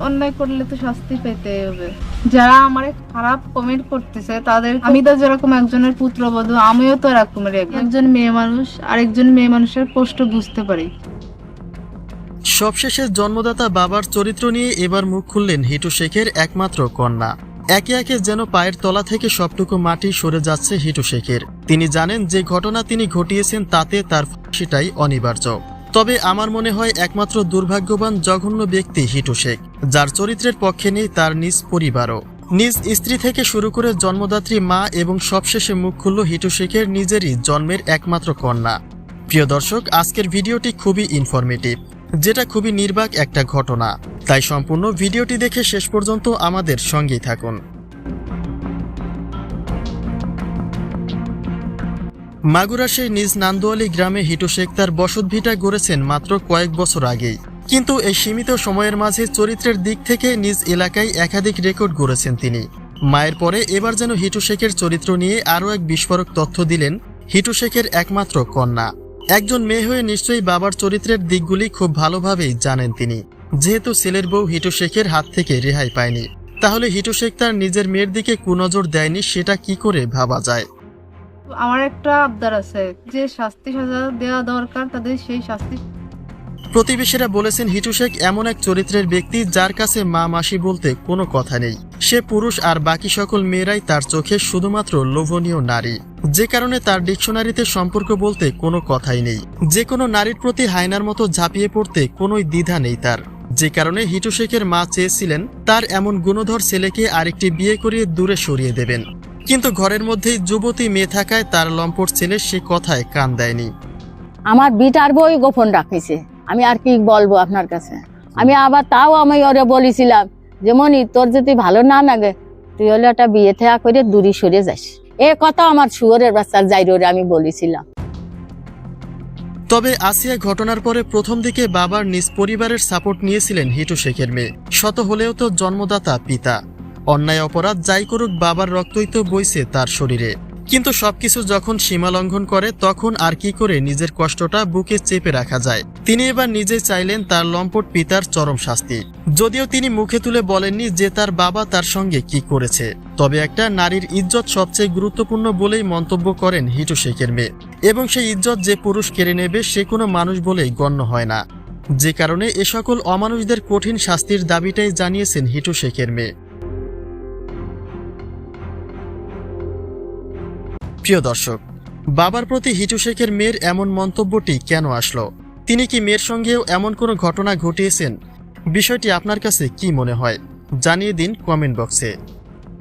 অন্যায় করলে তো শাস্তি পেতে হবে। যারা আমার খারাপ কমেন্ট করতেছে, তাদের আমি তো যেরকম একজনের পুত্রবধূ, আমিও তো এরকমের একজন। মেয়ে মানুষ আর একজন মেয়ে মানুষের কষ্ট বুঝতে পারি। সবশেষে জন্মদাতা বাবার চরিত্র নিয়ে এবার মুখ খুললেন হিটু শেখের একমাত্র কন্যা। একে একে যেন পায়ের তলা থেকে সবটুকু মাটি সরে যাচ্ছে হিটু শেখের। তিনি জানেন যে ঘটনা তিনি ঘটিয়েছেন তাতে তার সেটাই অনিবার্য। তবে আমার মনে হয় একমাত্র দুর্ভাগ্যবান, জঘন্য ব্যক্তি হিটু শেখ, যার চরিত্রের পক্ষে নেই তার নিজ পরিবারও। নিজ স্ত্রী থেকে শুরু করে জন্মদাত্রী মা এবং সবশেষে মুখ খুলল হিটু শেখের নিজেরই জন্মের একমাত্র কন্যা। প্রিয় দর্শক, আজকের ভিডিওটি খুবই ইনফরমেটিভ যেটা খুবই নির্বাক একটা ঘটনা। তাই সম্পূর্ণ ভিডিওটি দেখে শেষ পর্যন্ত আমাদের সঙ্গেই থাকুন। মাগুরা সেই নিজ নান্দোয়ালি গ্রামে হিটু শেখ তার বসতভিটা গড়েছেন মাত্র কয়েক বছর আগেই। কিন্তু এই সীমিত সময়ের মাঝে চরিত্রের দিক থেকে নিজ এলাকায় একাধিক রেকর্ড গড়েছেন তিনি। মায়ের পরে এবার যেন হিটু শেখের চরিত্র নিয়ে আরও এক বিস্ফোরক তথ্য দিলেন হিটু শেখের একমাত্র কন্যা। একজন মেয়ে হয়ে নিশ্চয়ই বাবার চরিত্রের দিকগুলি খুব ভালোভাবেই জানেন তিনি। যেহেতু ছেলের বউ হিটু শেখের হাত থেকে রেহাই পায়নি। তাহলে হিটু শেখ তার নিজের মেয়ের দিকে কুনজর দেয়নি সেটা কি করে ভাবা যায়? আমার একটা আবদার আছে, যে শাস্তি সাজা দেওয়া দরকার, তাদের সেই শাস্তি প্রতিবেশীরা বলেছেন, হিটু শেখ এমন এক চরিত্রের ব্যক্তি যার কাছে মা মাসি বলতে কোনো কথা নেই। সে পুরুষ আর বাকি সকল মেয়েরাই তার চোখে শুধুমাত্র লোভনীয় নারী। যে কারণে তার ডিকশনারিতে সম্পর্ক বলতে কোনো কথাই নেই। যে কোনো নারীর প্রতি হায়নার মতো ঝাঁপিয়ে পড়তে কোনোই দ্বিধা নেই তার। যে কারণে হিটু শেখের মা চেয়েছিলেন, তার এমন গুণধর ছেলেকে আরেকটি বিয়ে করিয়ে দূরে সরিয়ে দেবেন। কিন্তু ঘরের মধ্যেই যুবতী মেয়ে থাকায় তার লম্পট ছেলে সে কথায় কান দেয়নি। আমার বিটার বই গোপন রাখিছে। আমি আর কি বলব আপনার কাছে? আমি আবার তাও আমি ওরে বলেছিলাম যে মনি তোর যদি ভালো না লাগে তুই হলে একটা বিয়ে থেয়া করে দূরে সরে যাস। এ কথা আমার শুয়োরের বাচ্চার যাই রে আমি বলেছিলাম। তবে আসিয়া ঘটনার পরে প্রথম দিকে বাবার নিজ পরিবারের সাপোর্ট নিয়েছিলেন হিটু শেখের মেয়ে। শত হলেও তো জন্মদাতা পিতা। অন্যায় অপরাধ যাই করুক, বাবার রক্তই তো বইছে তার শরীরে। কিন্তু সবকিছু যখন সীমা লঙ্ঘন করে, তখন আর কি করে নিজের কষ্টটা বুকে চেপে রাখা যায়? তিনি এবার নিজে চাইলেন তার লম্পট পিতার চরম শাস্তি। যদিও তিনি মুখে তুলে বলেননি যে তার বাবা তার সঙ্গে কি করেছে। তবে একটা নারীর ইজ্জত সবচেয়ে গুরুত্বপূর্ণ বলেই মন্তব্য করেন হিটু শেখের মেয়ে। এবং সেই ইজ্জত যে পুরুষ কেড়ে নেবে, সে কোনো মানুষ বলেই গণ্য হয় না। যে কারণে এ সকল অমানুষদের কঠিন শাস্তির দাবিটাই জানিয়েছেন হিটু শেখের মেয়ে। প্রিয় দর্শক, বাবার প্রতি হিটু শেখের মেয়ের এমন মন্তব্যটি কেন আসলো? তিনি কি মেয়ের সঙ্গেও এমন কোনো ঘটনা ঘটিয়েছেন? বিষয়টি আপনার কাছে কি মনে হয়? জানিয়ে দিন কমেন্ট বক্সে।